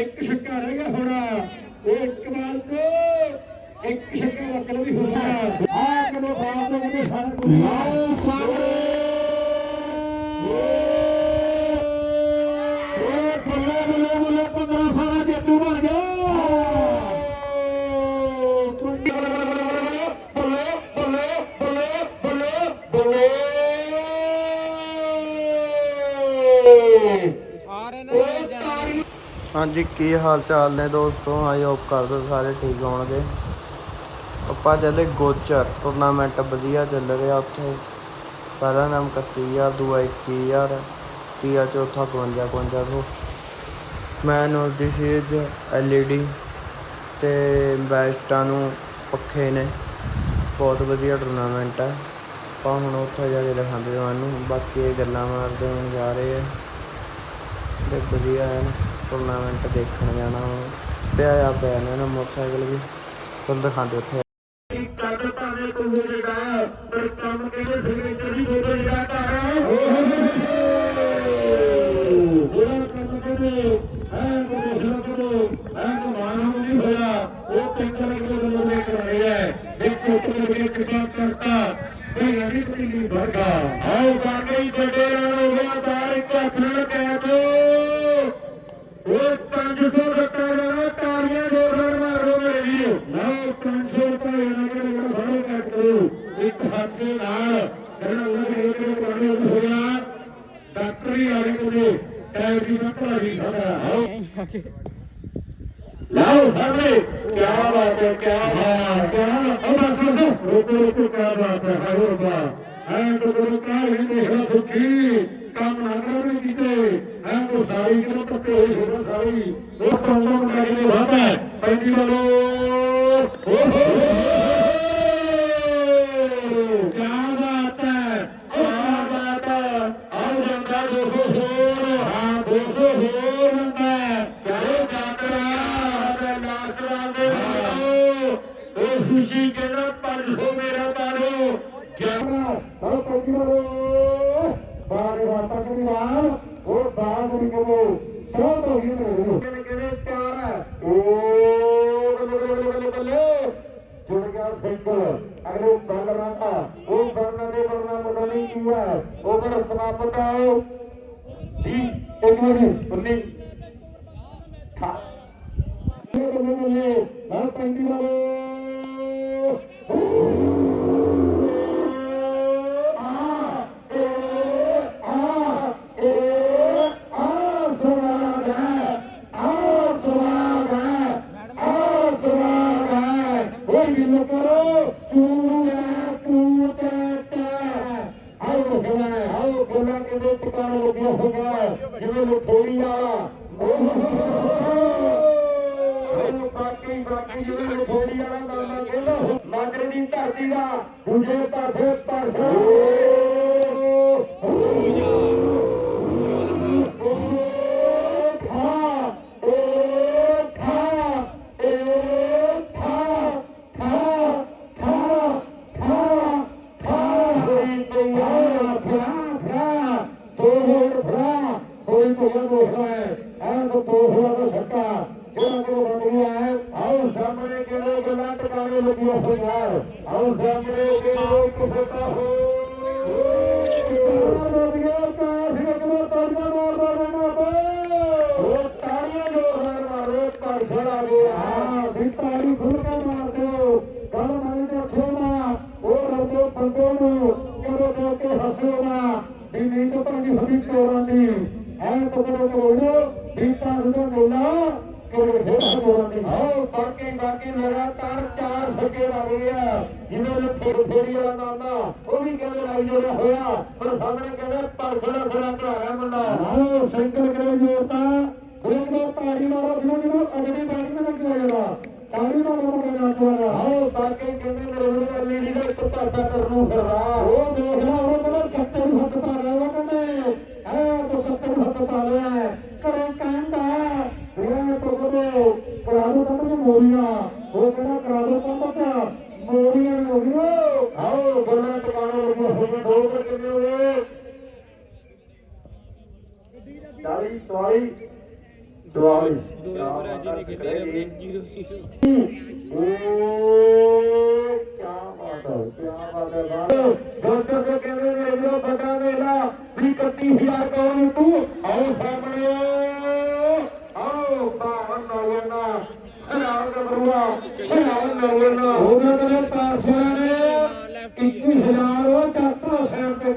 ਇੱਕ ਛੱਕਾ ਰਹਿ ਗਿਆ ਹੁਣ ਉਹ ਇੱਕ ਬਾਲ ਤੋਂ ਇੱਕ ਛੱਕਾ ਵਕਲ ਵੀ ਹੋਣਾ ਆ ਕਦੋਂ ਬਾਲ ਤੋਂ ਕਦੋਂ ਸਾਰਾ ਕੁਝ ਆਓ ਸਾਰੇ ਓਏ ਬੱਲੇ ਬੱਲੇ ਬੱਲੇ 15 ਸਾਲਾਂ ਜੇਤੂ ਬਣ ਗਿਆ ਬੱਲੇ ਬੱਲੇ ਬੱਲੇ ਬੱਲੇ ਬੱਲੇ ਬੱਲੇ ਆ ਰਹੇ ਨੇ ਜਾਣਾ ਹਾਂਜੀ, ਕੀ ਹਾਲ ਚਾਲ ਨੇ ਦੋਸਤੋ? ਆਈ ਹੋਪ ਕਰਦੇ ਸਾਰੇ ਠੀਕ ਹੋਣਗੇ। ਆਪਾਂ ਚੱਲੇ ਗੋਚਰ। ਟੂਰਨਾਮੈਂਟ ਵਧੀਆ ਚੱਲ ਰਿਹਾ ਉੱਥੇ। ਪਹਿਲਾ ਨਾਮ 31000 ਦੂਆ 21000 ਤੀਆ ਚੌਥਾ 52 5200 man of the series LED ਤੇ ਬੈਸਟਾਂ ਨੂੰ ਪੱਖੇ ਨੇ। ਬਹੁਤ ਵਧੀਆ ਟੂਰਨਾਮੈਂਟ ਹੈ ਆਪਾਂ ਹੁਣ ਉੱਥੇ ਜਾ ਕੇ ਦਿਖਾਉਂਦੇ ਤੁਹਾਨੂੰ। ਬਾਕੀ ਇਹ ਗੱਲਾਂ ਮਾਰਦੇ ਹੁਣ ਜਾ ਰਹੇ ਆ। ਤੇ ਵਧੀਆ ਹੈ ਟੂਰਨਾਮੈਂਟ ਦੇਖਣ ਜਾਣਾ ਹੁਣ ਪਿਆ ਆ, ਪਿਆ ਨੇ ਨਾ ਮੋਟਰਸਾਈਕਲ ਵੀ ਤੁਹਾਨੂੰ ਦਿਖਾਉਂਦੇ ਉੱਥੇ। ਕੱਲ ਭਾਵੇਂ ਕੋਈ ਜਿਹੜਾ ਪਰ ਕੰਮ ਕਿਹਨੇ ਸਿਗਨੇਚਰ ਦੀ ਬੋਤਲ ਜਿਹੜਾ ਘਰ ਉਹ ਕੰਮ ਕਿਹਨੇ ਹੈ ਕੋਈ ਦੇਖ ਲੋ ਹੈ ਕੋਈ ਮਾਨਵ ਹੋਇਆ ਉਹ ਪਿੰਡਰ ਦੇ ਵੱਲੋਂ ਲੈ ਕੇ ਆਇਆ ਹੈ ਇੱਕ ਉੱਪਰ ਵੀ ਇੱਕ ਬਾਤ ਕਰਤਾ ਕੋਈ ਅੜੀ ਕੋਈ ਨਹੀਂ ਭਰਗਾ ਆਓ ਬਾਕੀ ਜੱਡੇ ਨਾਲ ਹੋ ਗਿਆ ਬਾਹਰ ਇੱਕ ਹੱਥ ਨਾਲ ਕਹਿ ਦੋ ਉਹ 500 ਰੱਖਾ ਜਾਣਾ ਤਾਲੀਆਂ ਜੋਰ ਨਾਲ ਮਾਰੋ ਮੇਰੇ ਵੀਰੋ ਲਓ 500 ਰੁਪਏ ਇਹਨਾਂ ਦੇ ਨਾਲ ਫੜੋ ਕੱਟ ਕਰੋ ਦੇ ਨਾਲ ਇਹਨਾਂ ਉਹਨਾਂ ਦੇ ਇੱਕ ਨੂੰ ਪਾਣੀ ਹੋ ਡਾਕਟਰੀ ਵਾਲੇ ਕੋਲੇ ਟਾਇਰ ਦੀ ਨੱਪਾ ਵੀ ਖੜਾ ਆਓ ਲਾਓ ਸਾਹਮਣੇ ਕੀ ਬਾਤ ਹੈ ਕੀ ਬਾਤ ਹੈ। ਉਹ ਬਸ ਬਸ ਰੁਕੋ ਕੀ ਬਾਤ ਹੈ ਹਾਏ ਰੱਬਾ ਐਂ ਤਾਂ ਕੋਲ ਕਾਹ ਹੀ ਦੇਖਣਾ ਸੁਖੀ, ਕੰਮ ਨਾ ਕਰੋ ਵੀ ਐਂ ਤਾਂ ਸਾਰੀ ਕਿਉਂ ਟੱਪੇ ਹੋਈ ਹੋਣਾ ਸਾਰੀ। ਉਹ ਸੰਗਮ ਮੁੰਡਾ ਵਾਦਾ ਪੈਂਦੀ ਵਾਲੋ। ਓ ਹੋ ਕੀ ਜਿਵੇਂ ਲੋਥੋੜੀ ਵਾਲਾ ਮੈਨੂੰ ਬਾਕੀ ਬਾਕੀ ਜਿਹੜੇ ਲੋਥੋੜੀ ਵਾਲਾ ਨਾਮ ਕਹਿੰਦਾ ਮਾਗਰੇ ਦੀ ਧਰਤੀ ਦਾ ਦੂਜੇ ਪਾਸੇ ਪਰਸੋਂ ਸਾਹਮਣੇ ਕਿਹੜੇ ਗੱਲਾਂ ਟਿਕਾਣੇ ਲੱਗੀਆਂ ਹੋਈਆਂ ਆਓ ਸਾਹਮਣੇ ਕਿਹੜੇ ਕਿਸੇ ਦਾ ਹੋ ਤਾੜੀਆਂ ਜੋਰ ਨਾਲ ਮਾਰੋ ਪਰਸੜ ਆ ਗਿਆ ਹਾਂ ਵੀ ਤਾੜੀ ਖੁੱਲ ਕੇ ਮਾਰ ਦਿਓ ਗੱਲ ਮਾਰੀ ਤੇ ਖੋਣਾ ਉਹ ਰੋਦੇ ਬੰਦੇ ਨੂੰ। ਕਰੋ ਦੇ ਕੇ ਹੱਸੋ ਨਾ। ਵੀ ਨੀਂਦ ਭਾਂਦੀ ਹੋਈ ਚੋਰਾਂ ਦੀ। ਐ ਪਕੜੋ ਕਰੋ ਵੀ ਤਾਂ ਸੁਣੋ ਮੇਲਾ। ਬਾਕੀ ਬਾਕੀ ਲਗਾਤਾਰ ਚਾਰ ਸੱਕੇ ਲੱਗ ਗਿਆ ਜਿਵੇਂ ਫੇਰ ਫੇਰੀ ਵਾਲਾ ਨਾਮ ਨਾ ਉਹ ਵੀ ਕਹਿੰਦੇ ਲੱਗ ਜੋੜਿਆ ਹੋਇਆ। ਪਰ ਸਾਹਮਣੇ ਕਹਿੰਦੇ ਪਰਸੜ ਦਾ ਖੜਾ ਘਰਾਇਆ ਮੁੰਡਾ। ਆਓ ਸਿੰਗਲ ਕਰੇ ਜੋੜਤਾ ਇੱਕ ਦੋ ਤਾੜੀ ਮਾਰੋ। ਜਿਹਨੂੰ ਜਿਹਨੂੰ ਅਗਲੀ ਬਾਣੀ ਨਾਲ ਲੱਗਿਆ ਜਿਹੜਾ ਤਾੜੀ ਮਾਰੋ ਮੁੰਡਾ ਚੋਰਾ ਆਓ ਬਾਕੀ ਕਹਿੰਦੇ ਮੇਰੇ ਵੱਲੋਂ ਅਲੀ ਜੀ ਦਾ ਇੱਕ ਪਾਸਾ ਕਰਨ ਨੂੰ ਫਿਰਦਾ ਉਹ ਦੇਖ ਲਾ ਉਹ ਕਹਿੰਦਾ ਕੱਟੇ ਨੂੰ ਹੱਥ ਪਾ ਲਿਆ ਉਹ ਕਹਿੰਦੇ ਐ ਤੋ ਕੱਟੇ ਨੂੰ ਹੱਥ ਪਾ ਲਿਆ ਕਰੇ ਕਹਿੰਦਾ ਇਹ ਤੋ। ਕਦੇ ਕਰਾਲੂ ਕਹਿੰਦਾ ਮੋਰੀਆਂ ਉਹ ਕਹਿੰਦਾ ਕਰਾਲੂ ਕਹਿੰਦਾ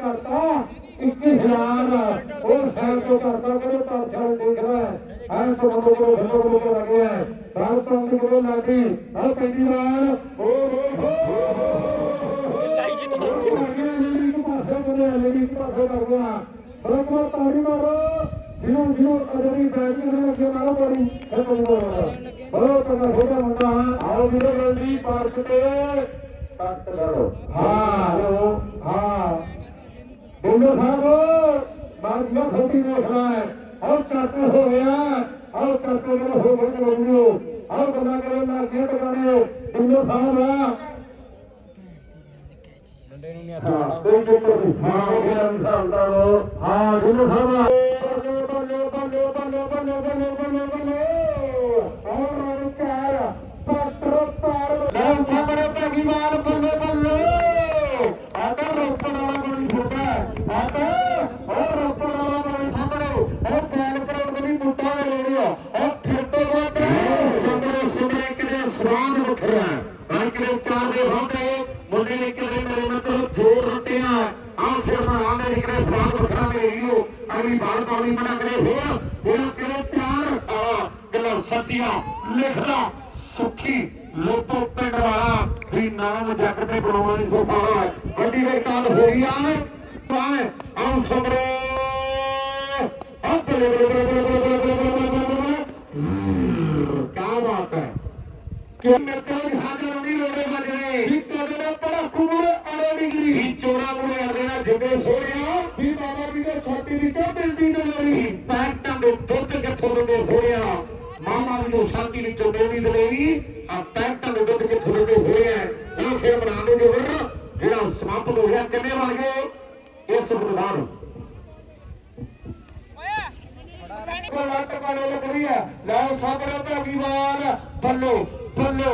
کرتا اکیس ہزار کرتا ہے۔ ਅੰਕ ਬੰਦੋ ਕੋ ਬੰਦੋ ਬੰਦੋ ਕੋ ਲੱਗਿਆ ਬਾਲ ਪੰਗ ਕੋ ਲੱਗਦੀ ਹਰ ਪੈਂਦੀ ਵਾਰ। ਹੋ ਹੋ ਹੋ ਲਾਈ ਜੀ ਤੋਂ ਲੇਡੀ ਕੋ ਪਾਸੇ ਬੋਲੇ ਲੇਡੀ ਕੋ ਪਾਸੇ ਲੱਗਿਆ ਬ੍ਰਹਮਾ ਤਾੜੀ ਮਾਰੋ। ਜਿਨੋਂ ਜਿਨੋਂ ਅਜਰੀ ਬੈਠੀ ਨੇ ਅੱਗੇ ਮਾਰੋ ਬੜੀ ਫਿਰ ਬੋਲੀ ਬੋਲਦਾ ਬਹੁਤ ਤੰਗਾ ਛੋਟਾ ਮੁੰਡਾ ਆਓ ਵੀਰੋ ਜਲਦੀ ਪਾਰਕ ਤੇ ਟੱਟ ਕਰੋ ਹਾਂ ਲੋ ਹਾਂ। ਬੋਲੋ ਸਾਹਿਬ ਮਾਰਨਾ ਖੋਟੀ ਦੇਖਣਾ ਹੈ ਆਓ ਕੱਟ ਹੋ ਗਿਆ ਕੱਟ ਹੋ ਗਿਆ ਹੋ ਗਿਆ ਬੋਲੋ ਆਓ ਗੱਲਾਂ ਕਰੋ ਨਾ ਕੀ ਟਿਕਾਣੇ ਬੋਲੋ ਸਾਹਿਬ ਮੁੰਡੇ ਨੂੰ ਨਹੀਂ ਹਾਂ ਕੋਈ ਚੱਕਰ ਨਹੀਂ। ਹਾਂ ਮੇਰਾ ਹਿਸਾਬ ਦਾ ਲੋ ਹਾਂ ਜਿਹਨੂੰ ਖਾਵਾ ਬੱਲੇ ਬੱਲੇ ਬੱਲੇ ਬੱਲੇ ਬੱਲੇ ਬੱਲੇ ਬੱਲੇ ਬੱਲੇ ਔਰ ਰਣ ਚਾਰ ਪੱਟਰ ਪਾਰ ਲੈ ਸਾਹਮਣੇ ਭਗੀਵਾਲ ਬੱਲੇ ਕੋਈ ਬਣਾ ਕਰੇ ਹੋਰ ਹੁਣ ਕਰੇ ਪਿਆਰ ਆਵਾ ਗੱਲਾਂ ਸੱਚੀਆਂ ਲਿਖਦਾ ਸੁਖੀ ਲੋਕੋ ਪਿੰਡ ਵਾਲਾ ਵੀ ਨਾਮ ਜੱਗ ਤੇ ਬਣਾਉਣਾ ਨਹੀਂ ਸੋਪਾਵਾ ਵੱਡੀ ਦੇ ਕਾਲ ਹੋ ਗਿਆ ਆਏ ਆਉ ਸਮਰੇ ਹੱਥ ਕਾ ਬਾਤ ਹੈ ਕਿ ਮੇਰੇ ਕੋਲ ਹਾਜ਼ਰ ਨਹੀਂ ਲੋੜੇ ਵੱਜ ਰਹੇ ਵੀ ਤੁਹਾਡੇ ਨਾਲ ਬੜਾ ਖੂਬ ਡਿਗਰੀ ਵੀ ਚੋਰਾ ਅੜੇ ਨਾ ਜਿੱਦੇ ਸੋਹਣਿਆ ਵੀ ਬਾਬਾ ਵੀ ਦੇ ਛਾਤੀ ਦੀ ਕਿਉਂ ਦਿਲਦੀ ਦਲੇਰੀ। ਪੈਂਟਾਂ ਦੇ ਦੁੱਧ ਕਿੱਥੋਂ ਦੇ ਸੋਹਣਿਆ ਮਾਮਾ ਦੀ ਉਹ ਛਾਤੀ ਵਿੱਚੋਂ ਦੇਵੀ ਦਲੇਰੀ ਆ ਪੈਂਟਾਂ ਦੇ ਦੁੱਧ ਕਿੱਥੋਂ ਦੇ ਸੋਹਣਿਆ ਇਹ ਖੇਡ ਬਣਾ ਦੇ ਜੋਰ ਜਿਹੜਾ ਸਮਾਪਤ ਹੋ ਗਿਆ ਕਿੰਨੇ ਬਣ ਗਏ? ਇਸ ਬੁਧਵਾਰ ਲੱਟ ਪਾਣੇ ਲੱਗ ਹੈ। ਲੈ ਸਾਹਮਣੇ ਭਾਗੀਵਾਲ ਬੱਲੋ ਬੱਲੋ।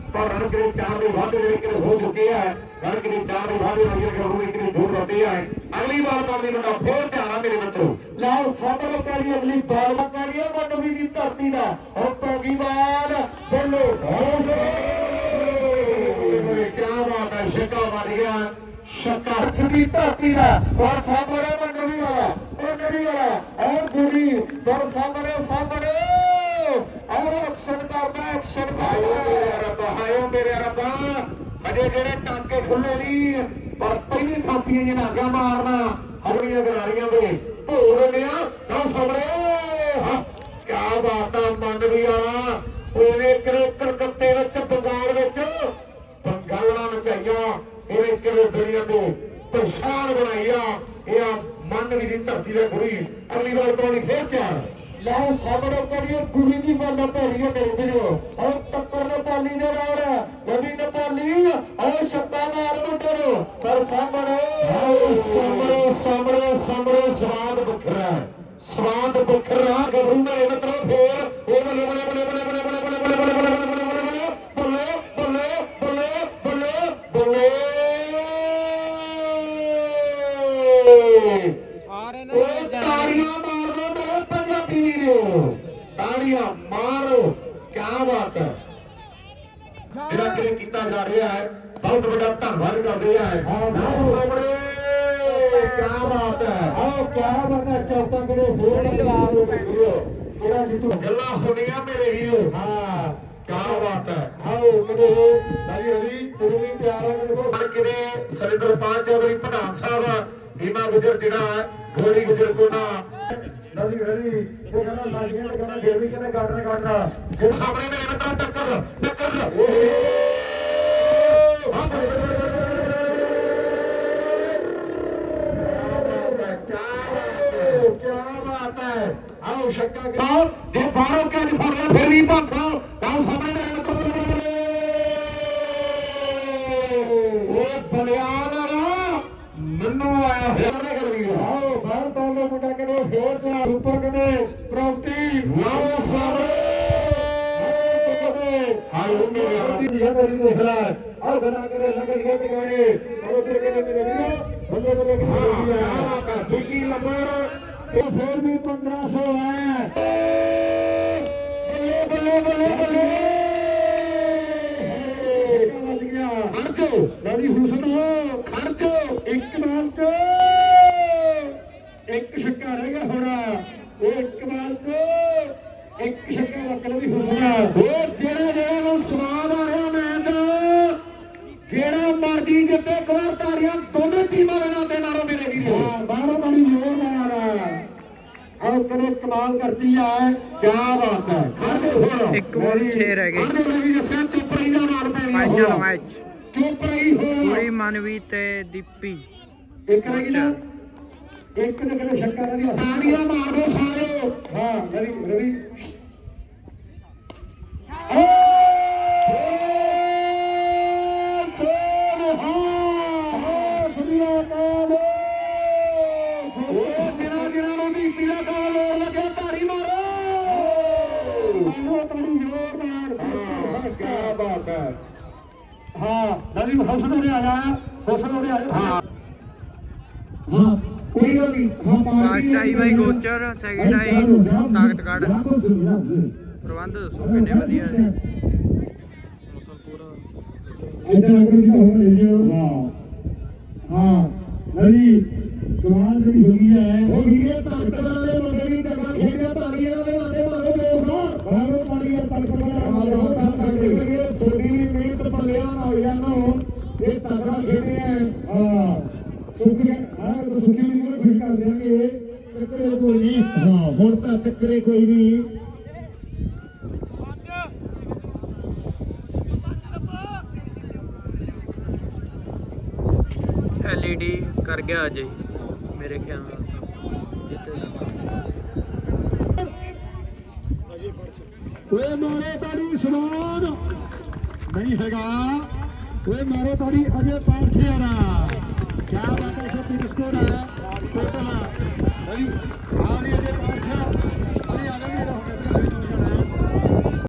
पर रण के लिए चार में वादे लेकर हो चुके हैं रण के लिए चार में वादे लेकर होने के लिए झूठ रहते हैं अगली बार पर नहीं बता फिर ध्यान मेरे बच्चों लाओ सबर करिए अगली बार में करिए मनवी की धरती का और पहली बार बोलो क्या बात है शिका मारिया शक्का की धरती का और सामने मनवी वाला मनवी वाला और गुरी और सामने सामने ਔਰ ਐਕਸ਼ਨ ਕਰਦਾ। ਐਕਸ਼ਨ ਕਰਦਾ ਰੱਬਾ ਹਾਇਓ ਮੇਰੇ ਰੱਬਾ। ਅਜੇ ਜਿਹੜੇ ਟਾਂਕੇ ਖੁੱਲੇ ਨਹੀਂ ਪਰ ਪਹਿਲੀ ਥਾਪੀਆਂ ਜਿਹਨਾਂ ਮਾਰਨਾ। ਹਰੀਆਂ ਗਰਾਰੀਆਂ ਦੇ ਭੋਰ ਲਿਆ ਤਾਂ ਸਬਰੇ ਹਾਂ ਬਾਤ ਆ ਮੰਨ ਵੀ ਆ। ਉਹਨੇ ਕਿਰੇ ਕਲਕੱਤੇ ਵਿੱਚ, ਬੰਗਾਲ ਵਿੱਚ। ਬੰਗਾਲਾਂ ਮਚਾਈਆਂ। ਇਹਨੇ ਕਿਰੇ ਦੁਨੀਆ ਤੋਂ ਪਰੇਸ਼ਾਨ ਬਣਾਈਆ ਇਹ ਆ ਮਨ ਵੀ ਦੀ ਧਰਤੀ ਦੇ ਗੁਰੀ। ਅਗਲੀ ਵਾਰ ਤੋਂ ਨਹੀਂ ਫੇਰ ਤਿਆਰ। ਲਓ ਸਾਹਮਣੇ ਕਰੀਏ ਗੁਰੀ ਦੀ ਬਾਲਾ ਭੈੜੀ ਹੈ ਮੇਰੇ ਵੀਰੋ ਔਰ ਟੱਕਰ ਨੇ ਪਾਲੀ ਦੇ ਨਾਲ ਨਵੀਂ ਨੇ ਪਾਲੀ ਔਰ ਸ਼ੱਕਾ ਮਾਰ ਮੁੰਡੇ ਨੂੰ ਪਰ ਸਾਹਮਣੇ ਸਾਹਮਣੇ ਸਾਹਮਣੇ ਸਾਹਮਣੇ ਸਵਾਦ ਵੱਖਰਾ ਹੈ ਸਵਾਦ ਵੱਖਰਾ ਗੱਭਰੂ ਮੇਰੇ ਮਤਲਬ ਫੇਰ ਉਹ ਬਲੇ ਬਲੇ ਬਲੇ ਬਲੇ ਬਲੇ ਬਲੇ ਬਲੇ ਵੀਰੋ ਤਾੜੀਆਂ ਮਾਰੋ ਕੀ ਬਾਤ ਹੈ। ਜਿਹੜਾ ਕਿ ਕੀਤਾ ਜਾ ਰਿਹਾ ਹੈ ਬਹੁਤ ਵੱਡਾ ਧੰਨਵਾਦ ਕਰਦੇ ਆ। ਸਾਹਮਣੇ ਕੀ ਬਾਤ ਹੈ ਆਹ ਕੀ ਬਾਤ ਹੈ ਚੌਕਾਂ ਕਿਹੜੇ ਹੋਰ ਜਿਹੜਾ ਜਿੱਤੂ। ਗੱਲਾਂ ਹੋਣੀਆਂ ਮੇਰੇ ਵੀਰੋ। ਹਾਂ। ਕੀ ਬਾਤ ਹੈ। ਆਓ ਮੇਰੇ ਭਾਈ ਰਵੀ ਤੂੰ ਵੀ ਪਿਆਰ ਹੈ ਮੇਰੇ ਕੋਲ। ਕਿਤੇ ਸਰਿੰਦਰ ਪਾਲ ਚੌਧਰੀ ਪ੍ਰਧਾਨ ਸਾਹਿਬ ਭੀਮਾ ਗੁਜਰ ਜਿਹੜਾ ਹੈ ਗੋਲੀ ਗੁਜਰ ਕੋ ਨਦੀ ਹਰੀ ਇਹ ਕਹਿੰਦਾ ਲਾਗੀਆਂ ਤੇ ਕਹਿੰਦਾ ਦੇਵੀ ਕਹਿੰਦਾ ਗਾਡਰ ਗਾਡਰ ਫਿਰ ਸਾਹਮਣੇ ਮੇਰੇ ਮਿੱਤਰਾਂ ਟੱਕਰ ਟੱਕਰ। ਹਾਂ। आओ शक्का के और दे बारों के निफार फिर भी पांच सौ गांव समय ਮੇਰੇ ਆਦੀ ਦੀ ਮੇਰੀ ਦੇਖ ਲੈ ਆ ਬਣਾ ਕੇ ਲੰਗਰ ਗਿਆ ਤੇ ਗਏ ਉਹ ਫਿਰ ਕਹਿੰਦੇ ਮੇਰੇ ਵੀਰੋ ਬੰਦੇ ਬੰਦੇ ਕਿੱਥੇ ਹੈ ਦੂਜੀ ਨੰਬਰ ਇਹ ਫੇਰ ਵੀ 1500 ਹੈ ਬੱਲੇ ਬੱਲੇ ਬੱਲੇ ਬੱਲੇ ਖਰਚੋ ਨਾਲੀ ਹੁਸਨ ਖਰਚੋ ਇੱਕ ਬਾਲ ਚ ਇੱਕ ਛੱਕਾ ਰਹਿ ਗਿਆ ਹੁਣ ਉਹ ਇੱਕ ਬਾਲ ਚ ਇੱਕ ਛੱਕਾ ਵਕਲ ਵੀ ਹੁਸਨ ਉਹ ਜਿਹੜਾ ਜਿਹੜਾ ਨੂੰ ਸਵਾਦ ਆ ਰਿਹਾ ਮੈਚ ਜਿਹੜਾ ਮਰਜ਼ੀ ਜਿੱਤੇ ਇੱਕ ਵਾਰ ਤਾੜੀਆਂ ਦੋਨੇ ਟੀਮਾਂ ਦੇ ਨਾਂ ਤੇ ਨਾਲੋਂ ਮਿਲੇਗੀ ਹਾਂ ਬਾਹਰੋਂ ਬੜੀ ਜ਼ੋਰਦਾਰ ਹੈ ਆਹ ਕਮਾਲ ਕਰਦੀ ਹੈ ਕੀ ਬਾਤ ਹੈ। ਇੱਕ ਬੋਲ ਛੇ ਰਹਿ ਰਹੀ ਗਿਆ ਫਾਈਨਲ ਮੈਚ। ਚੁੱਪੜੀ ਹੋ। ਪੂਰੀ ਮਨਵੀ ਤੇ ਦੀਪੀ। ਇੱਕ ਰਹਿ ਗਈ ਨਾ। ਇੱਕ ਨੇ ਕਿਹੜੇ ਛੱਕਾ ਰਹਿ ਗਿਆ। ਤਾੜੀਆਂ ਮਾਰ ਦੋ ਸਾਰੇ। ਹਾਂ ਰਵੀ ਰਵੀ। ਹਾਂ ਨਵੀਂ ਹੌਸਲੇ ਉਰੇ ਆਇਆ ਹੌਸਲੇ ਉਰੇ ਆਇਆ। ਹਾਂ। ਹਾਂ ਕੋਈ ਗੱਲ ਨਹੀਂ। ਹਾਂ ਫਸਟ ਆਈ ਬਾਈ ਗੋਚਰ ਸੈਕਿੰਡ ਆਈ ਤਾਕਤ ਕਾਰਡ ਪ੍ਰਬੰਧ ਦੱਸੋ ਕਿੰਨੇ ਵਧੀਆ ਨੇ। ਮੌਸਮ ਪੂਰਾ ਇੱਧਰ ਅਗਰ ਜਿਹੜਾ ਹੋ ਰਿਹਾ ਹਾਂ। ਹਾਂ। ਨਵੀਂ ਕਮਾਲ ਜਿਹੜੀ ਹੋ ਗਈ ਹੈ। ਹੋ ਗਈ ਹੈ ਤਾਕਤ ਵਾਲੇ ਮੁੰਡੇ ਵੀ ਟੱਕਾ ਖੇਡਿਆ ਤਾਲੀਆਂ ਦੇ ਨਾਤੇ ਮਾਰੋ ਲੋਕ ਬਾਹਰੋਂ ਤਾਲੀਆਂ ਤਾਕਤ ਵਾਲੇ ਕਮਾਲ ਹੋ ਤਾਕਤ ਛੋਟੀ ਵੀ ਮਿਹਨਤ ਪੱਲਿਆਂ ਹੋਈਆਂ ਨੂੰ ਇਹ ਤਗੜਾ ਖੇਡਿਆ ਹਾਂ ਸੁੱਕੀ ਹਾਂ ਤਾਂ ਸੁੱਕੀ ਵੀ ਕੋਈ ਖੁਸ਼ ਕਰ ਦੇਣਗੇ ਚੱਕਰੇ ਕੋਈ ਨਹੀਂ ਹਾਂ ਹੁਣ ਤਾਂ ਚੱਕਰੇ ਕੋਈ ਨਹੀਂ। ਐਲਈਡੀ ਕਰ ਗਿਆ ਅਜੇ ਮੇਰੇ ਖਿਆਲ ਨਾਲ ਓਏ ਮਾਰੇ ਤਾੜੀ ਸਵਾਦ ਨਹੀਂ ਹੈਗਾ। ਓਏ ਮਾਰੇ ਤਾੜੀ ਅਜੇ ਪਾਠ ਛਿਆਰਾ ਕੀ ਬਾਤ ਹੈ ਛੋਟੀ ਸਕੋਰ ਹੈ। ਟੋਟਲ ਆ ਰਹੀ ਅਜੇ ਪਾਠ ਛਿਆ